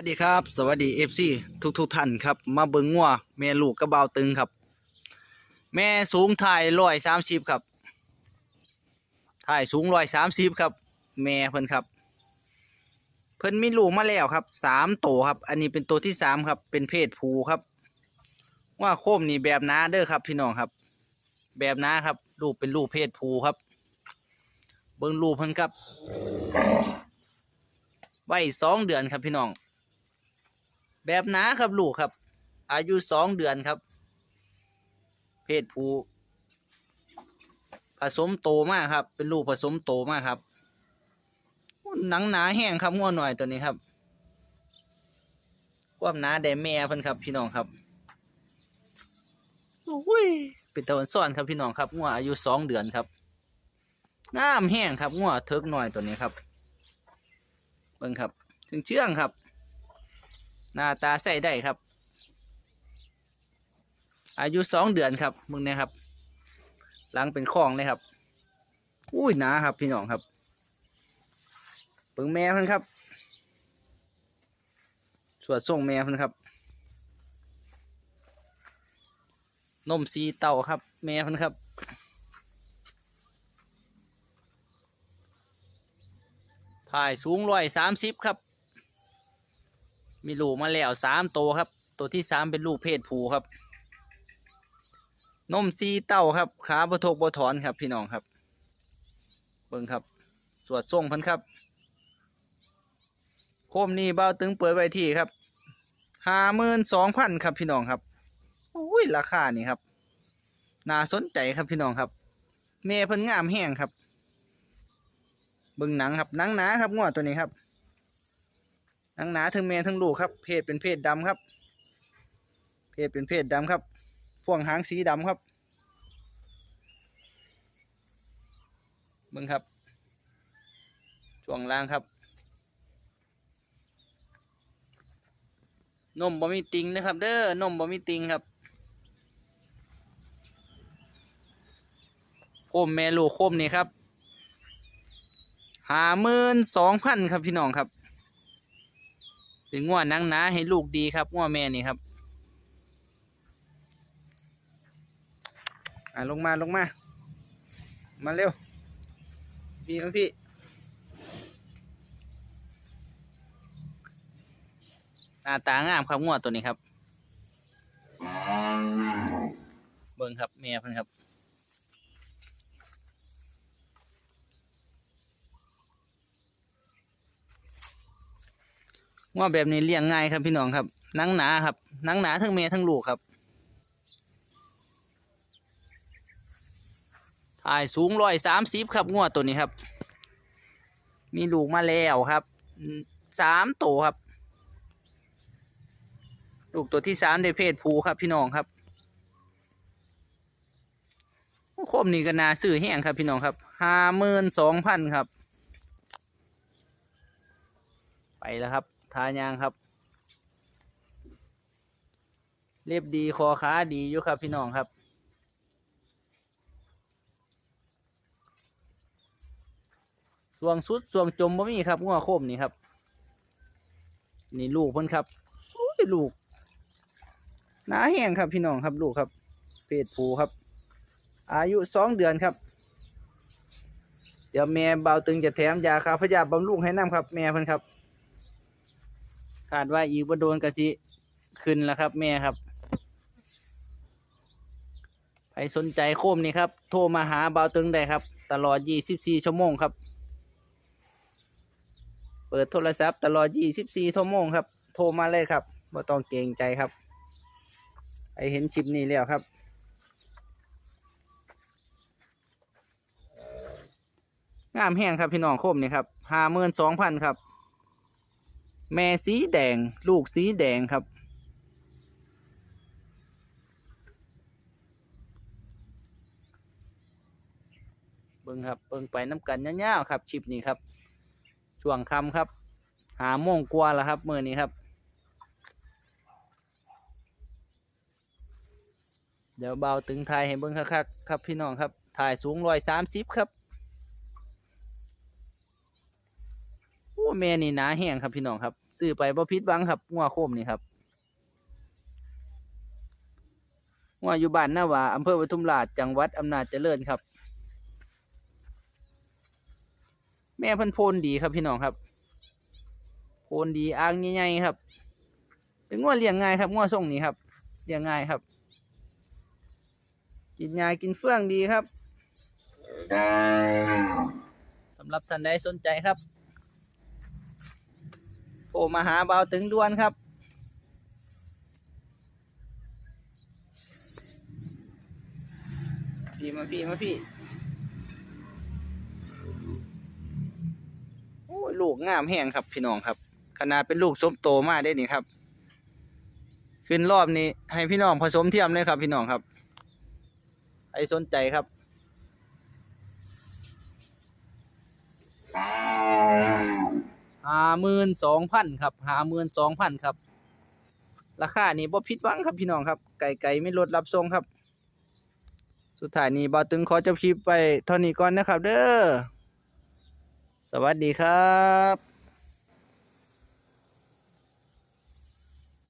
วัสดีครับ สวัสดีเอฟซีทุกทุกท่านครับ มาเบิงงัวแม่ลูกกระเบาตึงครับ แม่สูงถ่ายร้อยสามสิบครับถ่ายสูงร้อยสามสิบครับ แม่เพิ่นครับ เพิ่นมีลูกมาแล้วครับสามโตวครับ อันนี้เป็นตัวที่สามครับ เป็นเพศผู้ครับ ว่าโคมนี่แบบน้าเด้อครับ พี่น้องครับ แบบน้าครับลูกเป็นลูกเพศผู้ครับ เบิงลูกเพิ่นครับไว้สองเดือนครับพี่น้อง แบบหนาครับลูกครับ อายุสองเดือนครับ เพศผู้ผสมโตมากครับ เป็นลูกผสมโตมากครับหนังหนาแห้งครับง่วหน่อยตัวนี้ครับความหนาแด่แม่เพิ่นครับ พี่น้องครับโอ้ยเป็นตะวันซ่อนครับพี่น้องครับง่วอายุสองเดือนครับงามแห้งครับง่วเทิกหน่อยตัวนี้ครับเบิ่งครับ ถึงเชื่องครับ หน้าตาใส่ได้ครับ อายุสองเดือนครับมึงเนี่ยครับ หลังเป็นข้องเลยครับ อุ้ยหนาครับพี่น้องครับเปิงแม่พิ่นครับสวดส่งแม่พิ่นครับนมสีเต่าครับ แม่พิ่นครับถ่ายสูงร้อยสามสิบครับ มีลูกมาแล้วสามตัวครับ ตัวที่สามเป็นลูกเพศผู้ครับ นมซีเต้าครับ ขาบทกบถอนครับพี่น้องครับ เบิ่งครับ สวดส่งพันครับ โคมนี้เบ้าตึงเปิดไว้ที่ครับห้าหมื่นสองพันครับพี่น้องครับอุ้ยราคานี่ครับน่าสนใจครับพี่น้องครับเมย์เพิ่นงามแห้งครับ เบิ่งหนังครับหนังหนาครับงวดตัวนี้ครับ หนังหนาทั้งแม่ทั้งลูกครับ เพศเป็นเพศดำครับ เพศเป็นเพศดำครับพ่วงหางสีดำครับเบิ่งครับ ช่วงล่างครับ นมบ่มีติงนะครับ เด้อนมบ่มีติงครับโคมแม่ลูกโคมนี่ครับหาหมื่นสองพันครับพี่น้องครับ เป็นง่วนังหนาให้ลูกดีครับง่วแม่นี่ครับอะลงมาลงมา มาเร็ว พี่มาพี่หน้าตางามครับง่วตัวนี้ครับ เบิ่งครับแม่เพิ่นครับ ว่าแบบนี้เลี้ยงง่ายครับพี่น้องครับนังหนาครับนังหนาทั้งเมียทั้งลูกครับถ่ายสูงร้อยสามสิบครับงวตัวนี้ครับ มีลูกมาแล้วครับสามตัวครับ ลูกตัวที่สามได้เพศผู้ครับพี่น้องครับโอ้โคมนี่ก็นาซื้อแห้งครับพี่น้องครับห้าหมื่นสองพันครับ ไปแล้วครับ ทายางครับ เรียบดีคอขาดีอยู่ครับพี่น้องครับส่วงสุดส่วงจมบ่มีครับงัวโคมนี่ครับ นี่ลูกเพิ่นครับโอ้ยลูกหนาแห้งครับพี่น้องครับลูกครับ เพศผู้ครับ อายุสองเดือนครับ เดี๋ยวแม่เบาตึงจะแถมยาคาพยาบำรุงให้น้ำครับ แม่เพิ่นครับ คาดว่าอีกว่าโดนกะสิขึ้นแล้วครับ แม่ครับใครสนใจโคมนี่ครับ โทรมาหาเบาตึงได้ครับ ตลอด 24 ชั่วโมงครับ เปิดโทรศัพท์ตลอด 24 ชั่วโมงครับ โทรมาเลยครับบ่ต้องเกรงใจครับไอเห็นชิปนี้แล้วครับงามแห้งครับพี่น้องโคมนี่ครับ52,000ครับ แม่สีแดง ลูกสีแดงครับ เบิ่งครับ เบิ่งไปน้ำกันยาวๆครับชิปนี้ครับ ช่วงคำครับ หาโมงกว่าแล้วครับมือนี้ครับ เดี๋ยวเบาตึงไทยให้เบิ่งคักๆครับพี่น้องครับถ่ายสูงร้อยสามสิบครับโอ้ แม่นี่หนาแห้งครับพี่น้องครับซื้อไปบ่ผิดหวังครับงัวโคมนี่ครับงัวอยู่บ้านนาหวาอำเภอปทุมราชจังหวัดอำนาจเจริญครับ แม่เพิ่นโพนดีครับพี่น้องครับ โพนดีอ่างใหญ่ๆครับ เป็นงัวเลี้ยงง่ายครับงัวส่งนี้ครับเลี้ยงง่ายครับ กินยากินเฟื่องดีครับสำหรับท่านใดสนใจครับ โทรมาหาเบาวตึงด่วนครับ พี่มาพี่มาพี่โอ้ยลูกงามแห้งครับพี่น้องครับ ขนาดเป็นลูกสมโตมากได้นี่ครับ ขึ้นรอบนี้ให้พี่น้องผสมเทียมเลยครับพี่น้องครับใครสนใจครับ ห้าหมื่นสองพันครับห้าหมื่นสองพันครับ ราคานี่บ่ผิดหวังครับพี่น้องครับไก่ไก่ไม่ลดรับทรงครับ สุดท้ายนี้บอตึงขอจบคลิปไปเท่านี้ก่อนนะครับ เด้อสวัสดีครับ